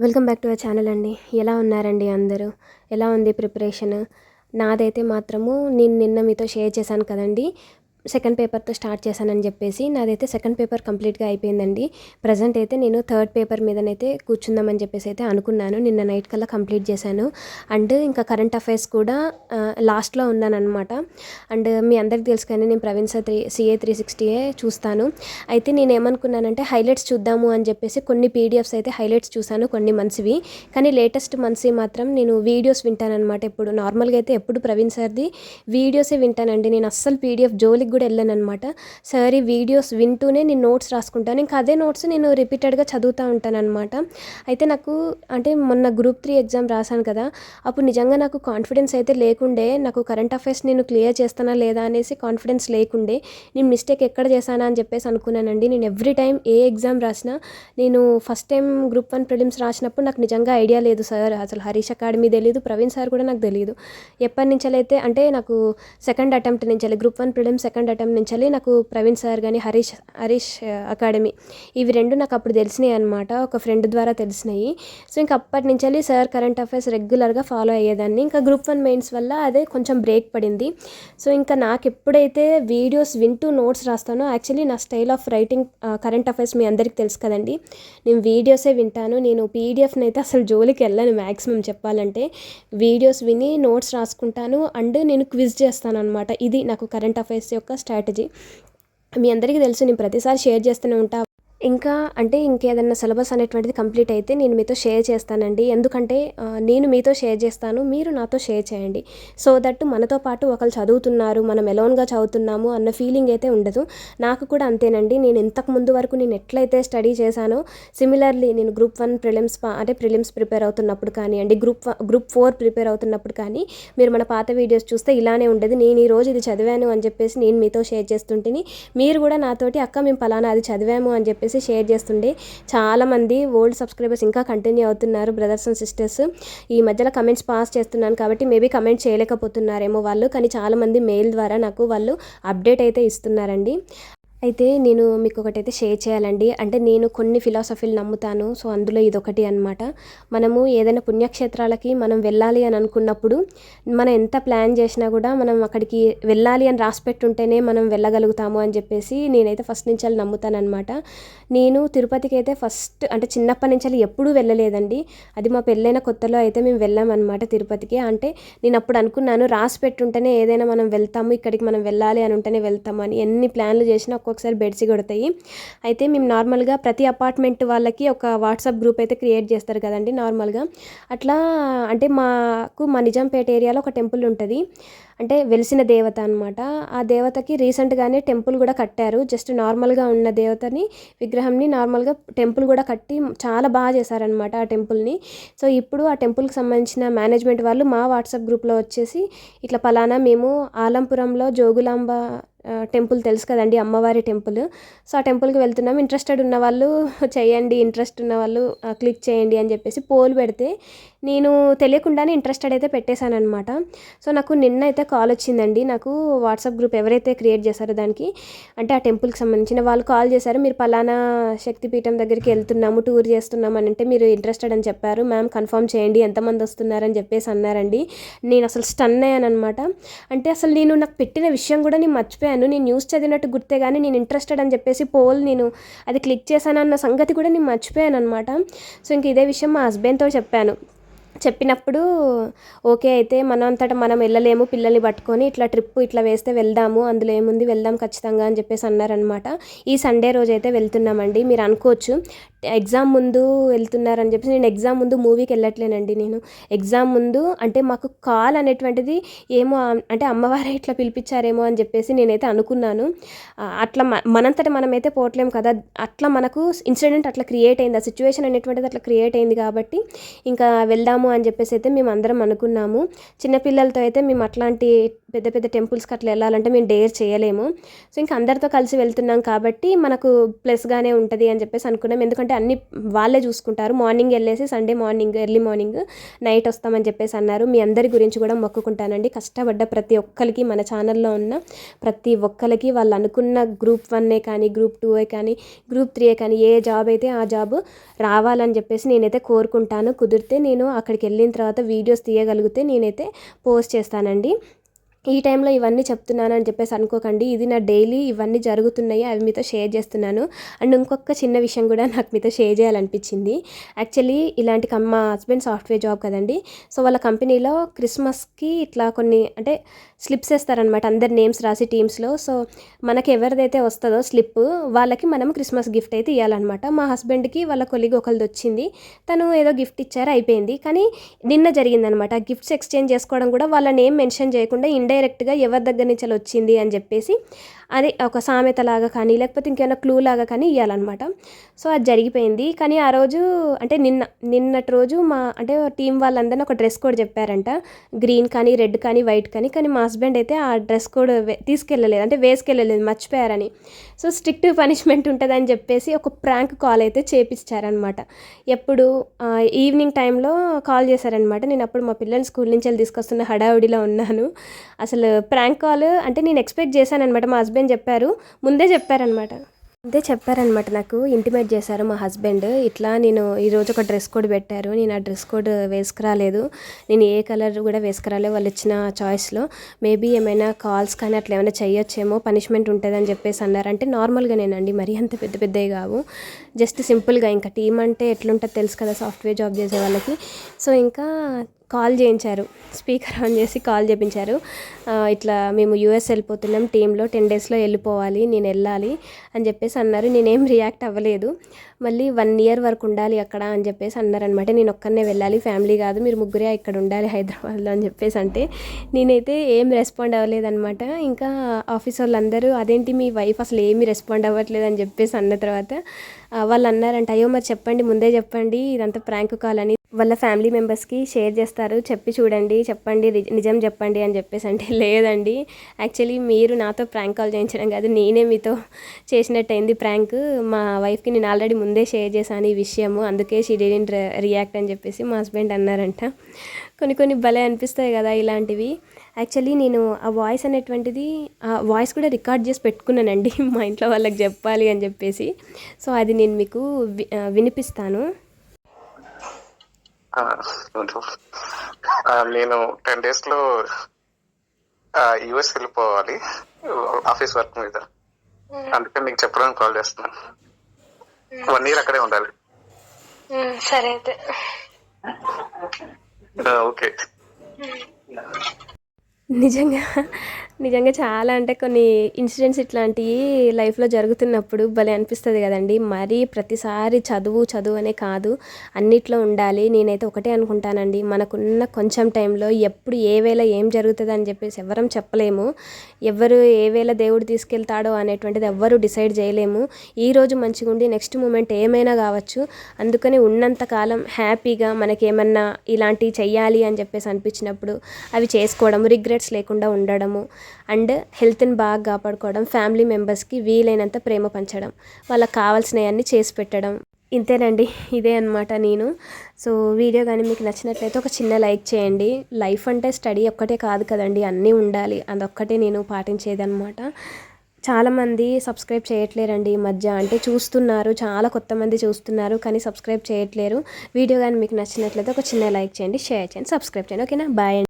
Welcome back to our channel అండి. ఎలా ఉన్నారండి అందరూ? ఎలా ఉంది ప్రిపరేషన్? నాదైతే మాత్రము నేను నిన్న మీతో షేర్ చేశాను కదండి. సెకండ్ పేపర్తో స్టార్ట్ చేశానని చెప్పేసి నాదైతే సెకండ్ పేపర్ కంప్లీట్గా అయిపోయిందండి. ప్రజెంట్ అయితే నేను థర్డ్ పేపర్ మీదనైతే కూర్చుందామని చెప్పేసి అయితే అనుకున్నాను. నిన్న నైట్ కల్లా కంప్లీట్ చేశాను. అండ్ ఇంకా కరెంట్ అఫైర్స్ కూడా లాస్ట్లో ఉన్నానమాట అండ్ మీ అందరికి తెలుసు కానీ నేను Praveen sir three CA three సిక్స్టీయే చూస్తాను. అయితే నేను ఏమనుకున్నానంటే హైలైట్స్ చూద్దాము అని చెప్పేసి కొన్ని పీడిఎఫ్స్ అయితే హైలైట్స్ చూశాను కొన్ని మంత్స్వి కానీ లేటెస్ట్ మంత్స్వి మాత్రం నేను వీడియోస్ వింటానమాట ఎప్పుడు. నార్మల్గా అయితే ఎప్పుడు ప్రవీణ్ సార్ది వీడియోసే వింటానండి. నేను అస్సలు పీడిఎఫ్ జోలికి కూడా వెళ్ళాను అనమాట సరే వీడియోస్ వింటూనే నేను నోట్స్ రాసుకుంటాను. ఇంకా అదే నోట్స్ నేను రిపీటెడ్గా చదువుతూ ఉంటాను అనమాట అయితే నాకు అంటే మొన్న గ్రూప్ త్రీ ఎగ్జామ్ రాశాను కదా అప్పుడు నిజంగా నాకు కాన్ఫిడెన్స్ అయితే లేకుండే నాకు కరెంట్ అఫైర్స్ నేను క్లియర్ చేస్తానా లేదా అనేసి కాన్ఫిడెన్స్ లేకుండే నేను మిస్టేక్ ఎక్కడ చేశానా అని చెప్పేసి అనుకున్నానండి. నేను ఎవ్రీ టైం ఏ ఎగ్జామ్ రాసినా నేను first time group one prelims రాసినప్పుడు నాకు నిజంగా ఐడియా లేదు సార్. అసలు హరీష్ అకాడమీ తెలియదు ప్రవీణ్ సార్ కూడా నాకు తెలియదు ఎప్పటి నుంచి అయితే అంటే నాకు సెకండ్ అటెంప్ట్ నుంచి group one prelims second attempt నుంచి నాకు ప్రవీణ్ సార్ కానీ హరీష్ హరీష్ అకాడమీ ఇవి రెండు నాకు అప్పుడు తెలిసినాయి అనమాట ఒక ఫ్రెండ్ ద్వారా తెలిసినాయి. సో ఇంకా అప్పటి నుంచి సార్ కరెంట్ అఫైర్స్ రెగ్యులర్గా ఫాలో అయ్యేదాన్ని. ఇంకా గ్రూప్ వన్ మెయిన్స్ వల్ల అదే కొంచెం బ్రేక్ పడింది. సో ఇంకా నాకు ఎప్పుడైతే వీడియోస్ వింటూ నోట్స్ రాస్తానో యాక్చువల్లీ నా style of writing current affairs మీ అందరికీ తెలుసు కదండి. నేను వీడియోసే వింటాను. నేను పీడిఎఫ్ని అయితే అసలు జోలికి వెళ్ళాను మ్యాక్సిమం చెప్పాలంటే. వీడియోస్ విని నోట్స్ రాసుకుంటాను. అండ్ నేను క్విజ్ చేస్తాను అనమాట ఇది నాకు కరెంట్ అఫైర్స్ యొక్క స్ట్రాటజీ మీ అందరికీ తెలుసు నేను ప్రతిసారి షేర్ చేస్తూనే ఉంటా. ఇంకా అంటే ఇంకేదన్నా సిలబస్ అనేటువంటిది కంప్లీట్ అయితే నేను మీతో షేర్ చేస్తానండి. ఎందుకంటే నేను మీతో షేర్ చేస్తాను మీరు నాతో షేర్ చేయండి. సో దట్ మనతో పాటు ఒకరు చదువుతున్నారు మనం ఎలోన్గా చదువుతున్నాము అన్న ఫీలింగ్ అయితే ఉండదు. నాకు కూడా అంతేనండి. నేను ఇంతకు ముందు వరకు నేను ఎట్లయితే స్టడీ చేశానో సిమిలర్లీ నేను గ్రూప్ వన్ ప్రిలిమ్స్ అంటే ప్రిలిమ్స్ ప్రిపేర్ అవుతున్నప్పుడు కానివ్వండి గ్రూప్ గ్రూప్ ఫోర్ ప్రిపేర్ అవుతున్నప్పుడు కానీ మీరు మన పాత వీడియోస్ చూస్తే ఇలానే ఉండేది. నేను ఈ రోజు ఇది చదివాను అని చెప్పేసి నేను మీతో షేర్ చేస్తుంటేని మీరు కూడా నాతోటి అక్క మేము పలానా అది చదివాము అని చెప్పేసి చేసి షేర్ చేస్తుండే. చాలామంది ఓల్డ్ సబ్స్క్రైబర్స్ ఇంకా కంటిన్యూ అవుతున్నారు బ్రదర్స్ అండ్ సిస్టర్స్ ఈ మధ్యలో కమెంట్స్ పాస్ చేస్తున్నాను కాబట్టి మేబీ కమెంట్ చేయలేకపోతున్నారేమో వాళ్ళు. కానీ చాలామంది మెయిల్ ద్వారా నాకు వాళ్ళు అప్డేట్ అయితే ఇస్తున్నారండి. అయితే నేను మీకు ఒకటైతే షేర్ చేయాలండి. అంటే నేను కొన్ని ఫిలాసఫీలు నమ్ముతాను. సో అందులో ఇదొకటి అనమాట మనము ఏదైనా పుణ్యక్షేత్రాలకి మనం వెళ్ళాలి అని అనుకున్నప్పుడు మనం ఎంత ప్లాన్ చేసినా కూడా మనం అక్కడికి వెళ్ళాలి అని రాసి పెట్టుంటేనే మనం వెళ్ళగలుగుతాము అని చెప్పేసి నేనైతే ఫస్ట్ నుంచి వాళ్ళు నమ్ముతాను అనమాట నేను తిరుపతికి అయితే ఫస్ట్ అంటే చిన్నప్పటి నుంచి ఎప్పుడూ వెళ్ళలేదండి. అది మా పెళ్ళైన కొత్తలో అయితే మేము వెళ్ళామన్నమాట తిరుపతికి. అంటే నేను అప్పుడు అనుకున్నాను రాసి పెట్టుంటేనే ఏదైనా మనం వెళ్తాము ఇక్కడికి మనం వెళ్ళాలి అని ఉంటేనే వెళ్తాము అని. ఎన్ని ప్లాన్లు చేసినా ఒక్కొక్కసారి బెడ్స్ కొడతాయి. అయితే మేము నార్మల్గా ప్రతి అపార్ట్మెంట్ వాళ్ళకి ఒక వాట్సాప్ గ్రూప్ అయితే క్రియేట్ చేస్తారు కదండి నార్మల్గా. అట్లా అంటే మాకు మా నిజాంపేట ఏరియాలో ఒక టెంపుల్ ఉంటుంది. అంటే వెలిసిన దేవత అనమాట ఆ దేవతకి రీసెంట్గానే టెంపుల్ కూడా కట్టారు. జస్ట్ నార్మల్గా ఉన్న దేవతని విగ్రహంని నార్మల్గా టెంపుల్ కూడా కట్టి చాలా బాగా చేశారనమాట ఆ టెంపుల్ని. సో ఇప్పుడు ఆ టెంపుల్కి సంబంధించిన మేనేజ్మెంట్ వాళ్ళు మా వాట్సాప్ గ్రూప్లో వచ్చేసి ఇట్లా పలానా మేము ఆలంపురంలో జోగులాంబ టెంపుల్ తెలుసు కదండి అమ్మవారి టెంపుల్. సో ఆ టెంపుల్కి వెళ్తున్నాం. ఇంట్రెస్టెడ్ ఉన్న వాళ్ళు చేయండి ఇంట్రెస్ట్ ఉన్న వాళ్ళు క్లిక్ చేయండి అని చెప్పేసి పోల్ పెడితే నేను తెలియకుండానే ఇంట్రెస్టెడ్ అయితే పెట్టేశాను అనమాట సో నాకు నిన్న అయితే కాల్ వచ్చిందండి. నాకు వాట్సాప్ గ్రూప్ ఎవరైతే క్రియేట్ చేశారో దానికి అంటే ఆ టెంపుల్కి సంబంధించిన వాళ్ళు కాల్ చేశారు. మీరు పలానా శక్తిపీఠం దగ్గరికి వెళ్తున్నాము టూర్ చేస్తున్నాము అని అంటే మీరు ఇంట్రెస్టెడ్ అని చెప్పారు. మ్యామ్ కన్ఫర్మ్ చేయండి ఎంతమంది వస్తున్నారని చెప్పేసి అన్నారండి. నేను అసలు స్టన్ అయ్యాను అనమాట అంటే అసలు నేను నాకు పెట్టిన విషయం కూడా నేను మర్చిపోయాను నేను న్యూస్ చదివినట్టు గుర్తే కానీ నేను ఇంట్రెస్టెడ్ అని చెప్పేసి పోల్ నేను అది క్లిక్ చేశానన్న సంగతి కూడా నేను మర్చిపోయాను అనమాట సో ఇంక ఇదే విషయం మా హస్బెండ్తో చెప్పాను. చెప్పినప్పుడు ఓకే అయితే మనం అంతటా మనం వెళ్ళలేము పిల్లల్ని పట్టుకొని ఇట్లా ట్రిప్ ఇట్లా వేస్తే వెళ్దాము అందులో ఏముంది వెళ్దాం ఖచ్చితంగా అని చెప్పేసి అన్నారనమాట ఈ సండే రోజు అయితే వెళ్తున్నామండి. మీరు అనుకోవచ్చు ఎగ్జామ్ ముందు వెళ్తున్నారని చెప్పేసి నేను ఎగ్జామ్ ముందు మూవీకి వెళ్ళట్లేనండి నేను. ఎగ్జామ్ ముందు అంటే మాకు కాల్ అనేటువంటిది ఏమో అంటే అమ్మవారే ఇట్లా పిలిపించారేమో అని చెప్పేసి నేనైతే అనుకున్నాను. అట్లా మనంతట మనమైతే పోవట్లేము కదా. అట్లా మనకు ఇన్సిడెంట్ అట్లా క్రియేట్ అయింది. ఆ సిచ్యువేషన్ అనేటువంటిది అట్లా క్రియేట్ అయింది కాబట్టి ఇంకా వెళ్దాము వెళ్దాము అని చెప్పేసి అయితే మేము అందరం అనుకున్నాము. చిన్నపిల్లలతో అయితే మేము అట్లాంటి పెద్ద పెద్ద టెంపుల్స్కి అట్లా వెళ్ళాలంటే మేము డేర్ చేయలేము. సో ఇంకా అందరితో కలిసి వెళ్తున్నాం కాబట్టి మనకు ప్లస్గానే ఉంటుంది అని చెప్పేసి అనుకున్నాం. ఎందుకంటే అన్ని వాళ్ళే చూసుకుంటారు. మార్నింగ్ వెళ్ళేసి Sunday morning early morning night వస్తామని చెప్పేసి అన్నారు. మీ అందరి గురించి కూడా మొక్కుకుంటానండి. కష్టపడ్డ ప్రతి ఒక్కరికి మన ఛానల్లో ఉన్న ప్రతి ఒక్కరికి వాళ్ళు అనుకున్న గ్రూప్ వన్నే కానీ గ్రూప్ టూ కానీ గ్రూప్ త్రీయే కానీ ఏ జాబ్ అయితే ఆ జాబ్ రావాలని చెప్పేసి నేనైతే కోరుకుంటాను. కుదిరితే నేను అక్కడికి వెళ్ళిన తర్వాత వీడియోస్ తీయగలిగితే నేనైతే పోస్ట్ చేస్తానండి. ఈ టైంలో ఇవన్నీ చెప్తున్నాను అని చెప్పేసి అనుకోకండి. ఇది నా డైలీ ఇవన్నీ జరుగుతున్నాయి అవి మీతో షేర్ చేస్తున్నాను. అండ్ ఇంకొక చిన్న విషయం కూడా నాకు మీతో షేర్ చేయాలనిపించింది. యాక్చువల్లీ ఇలాంటి కమ్ మా హస్బెండ్ సాఫ్ట్వేర్ జాబ్ కదండి. సో వాళ్ళ కంపెనీలో క్రిస్మస్కి ఇట్లా కొన్ని అంటే స్లిప్స్ వేస్తారనమాట అందరి నేమ్స్ రాసి టీమ్స్లో. సో మనకి ఎవరిదైతే వస్తుందో స్లిప్ వాళ్ళకి మనం క్రిస్మస్ గిఫ్ట్ అయితే ఇవ్వాలన్నమాట మా హస్బెండ్కి వాళ్ళ కొలిగి ఒకరిది వచ్చింది. తను ఏదో గిఫ్ట్ ఇచ్చారు అయిపోయింది. కానీ నిన్న జరిగిందనమాట గిఫ్ట్స్ ఎక్స్చేంజ్ చేసుకోవడం కూడా వాళ్ళ నేమ్ మెన్షన్ చేయకుండా డైరెక్ట్గా ఎవరి దగ్గర నుంచి అలా వచ్చింది అని చెప్పేసి అది ఒక సామెత లాగా కానీ లేకపోతే ఇంకేమైనా క్లూ లాగా కానీ ఇవ్వాలన్నమాట సో అది జరిగిపోయింది. కానీ ఆ రోజు అంటే నిన్న నిన్నటి రోజు మా అంటే టీం వాళ్ళందరినీ ఒక డ్రెస్ కోడ్ చెప్పారంట. గ్రీన్ కానీ రెడ్ కానీ వైట్ కానీ. కానీ మా హస్బెండ్ అయితే ఆ డ్రెస్ కోడ్ వే- తీసుకెళ్ళలేదు. అంటే వేసుకెళ్ళలేదు మర్చిపోయారని. సో స్ట్రిక్ట్ పనిష్మెంట్ ఉంటుందని చెప్పేసి ఒక ప్రాంక్ కాల్ అయితే చేపించారనమాట ఎప్పుడు ఈవినింగ్ టైంలో కాల్ చేశారనమాట నేను అప్పుడు మా పిల్లల్ని స్కూల్ నుంచి వెళ్ళి తీసుకొస్తున్న హడావుడిలో ఉన్నాను. అసలు ప్రాంక్ కాల్ అంటే నేను ఎక్స్పెక్ట్ చేశానమాట మా హస్బెండ్ చెప్పారు. ముందే చెప్పారనమాట అంతే చెప్పారనమాట నాకు. ఇంటిమేట్ చేశారు మా హస్బెండ్. ఇట్లా నేను ఈరోజు ఒక డ్రెస్ కోడ్ పెట్టారు. నేను ఆ డ్రెస్ కోడ్ వేసుకురాలేదు. నేను ఏ కలర్ కూడా వేసుకురాలేదు వాళ్ళు ఇచ్చిన చాయిస్లో మేబీ ఏమైనా కాల్స్ కానీ అట్లా ఏమైనా చేయొచ్చేమో పనిష్మెంట్ ఉంటుందని చెప్పేసి అన్నారు. అంటే నార్మల్గా నేనండి. మరీ అంత పెద్ద పెద్దవి కావు. జస్ట్ సింపుల్గా ఇంకా టీం అంటే ఎట్లుంటుందో తెలుసు కదా సాఫ్ట్వేర్ జాబ్ చేసే వాళ్ళకి. సో ఇంకా కాల్ చేయించారు. స్పీకర్ ఆన్ చేసి కాల్ చేయించారు ఇట్లా మేము యూఎస్ వెళ్ళిపోతున్నాం. టీంలో టెన్ డేస్లో వెళ్ళిపోవాలి. నేను వెళ్ళాలి అని చెప్పేసి అన్నారు. నేనేం రియాక్ట్ అవ్వలేదు. మళ్ళీ వన్ ఇయర్ వరకు ఉండాలి అక్కడ అని చెప్పేసి అన్నారనమాట నేను ఒక్కనే వెళ్ళాలి. ఫ్యామిలీ కాదు. మీరు ముగ్గురే ఇక్కడ ఉండాలి హైదరాబాద్లో అని చెప్పేసి అంటే నేనైతే ఏం రెస్పాండ్ అవ్వలేదన్నమాట. ఇంకా ఆఫీస్ వాళ్ళందరూ అదేంటి మీ వైఫ్ అసలు ఏమీ రెస్పాండ్ అవ్వట్లేదు అని చెప్పేసి అన్న తర్వాత వాళ్ళు అన్నారంట అయ్యో మరి చెప్పండి ముందే చెప్పండి. ఇదంతా ప్రాంక్ కాల్ అని వాళ్ళ ఫ్యామిలీ మెంబర్స్కి షేర్ చేస్తారు. చెప్పి చూడండి చెప్పండి నిజం చెప్పండి అని చెప్పేసి అంటే లేదండి. యాక్చువల్లీ మీరు నాతో ప్రాంక్ కాల్ చేయించడం కాదు నేనే మీతో చేసినట్టయింది ప్రాంక్. మా వైఫ్కి నేను ఆల్రెడీ ముందే షేర్ చేశాను ఈ విషయము అందుకే షీ డిడెంట్ రియాక్ట్ అని చెప్పేసి మా హస్బెండ్ అన్నారంట. కొన్ని కొన్ని భలే అనిపిస్తాయి కదా ఇలాంటివి. యాక్చువల్లీ నేను ఆ వాయిస్ అనేటువంటిది ఆ వాయిస్ కూడా రికార్డ్ చేసి పెట్టుకున్నానండి మా ఇంట్లో వాళ్ళకి చెప్పాలి అని చెప్పేసి. సో అది నేను మీకు వినిపిస్తాను. నేను టెన్ డేస్లో యుఎస్ వెళ్ళిపోవాలి. ఆఫీస్ వర్క్ మీద. అందుకని నీకు చెప్పడానికి కాల్ చేస్తున్నాను. వన్ ఇయర్ అక్కడే ఉండాలి. సరే అయితే. ఓకే. నిజంగా నిజంగా చాలా అంటే కొన్ని ఇన్సిడెంట్స్ ఇట్లాంటివి లైఫ్లో జరుగుతున్నప్పుడు భలే అనిపిస్తుంది కదండి. మరీ ప్రతిసారి చదువు చదువు అనే కాదు అన్నిట్లో ఉండాలి. నేనైతే ఒకటే అనుకుంటానండి. మనకున్న కొంచెం టైంలో ఎప్పుడు ఏ వేళ ఏం జరుగుతుంది అని చెప్పేసి ఎవరం చెప్పలేము. ఎవరు ఏ వేళ దేవుడు తీసుకెళ్తాడో అనేటువంటిది ఎవ్వరూ డిసైడ్ చేయలేము. ఈ రోజు మంచిగా ఉండి నెక్స్ట్ మూమెంట్ ఏమైనా కావచ్చు. అందుకని ఉన్నంత కాలం హ్యాపీగా మనకేమన్నా ఇలాంటివి చెయ్యాలి అని చెప్పేసి అనిపించినప్పుడు అవి చేసుకోవడము రిగ్రెట్స్ లేకుండా ఉండడము అండ్ హెల్త్ని బాగా కాపాడుకోవడం ఫ్యామిలీ మెంబర్స్కి వీలైనంత ప్రేమ పంచడం వాళ్ళకి కావాల్సినవన్నీ చేసి పెట్టడం. ఇంతేనండి. ఇదే అనమాట నేను. సో వీడియో కానీ మీకు నచ్చినట్లయితే ఒక చిన్న లైక్ చేయండి. లైఫ్ అంటే స్టడీ ఒక్కటే కాదు కదండి. అన్నీ ఉండాలి. అదొక్కటే నేను పాటించేదన్నమాట చాలామంది సబ్స్క్రైబ్ చేయట్లేరండి ఈ మధ్య. అంటే చూస్తున్నారు. చాలా కొత్త మంది చూస్తున్నారు కానీ సబ్స్క్రైబ్ చేయట్లేరు. వీడియో కానీ మీకు నచ్చినట్లయితే ఒక చిన్న లైక్ చేయండి షేర్ చేయండి సబ్స్క్రైబ్ చేయండి. ఓకేనా? బాయ్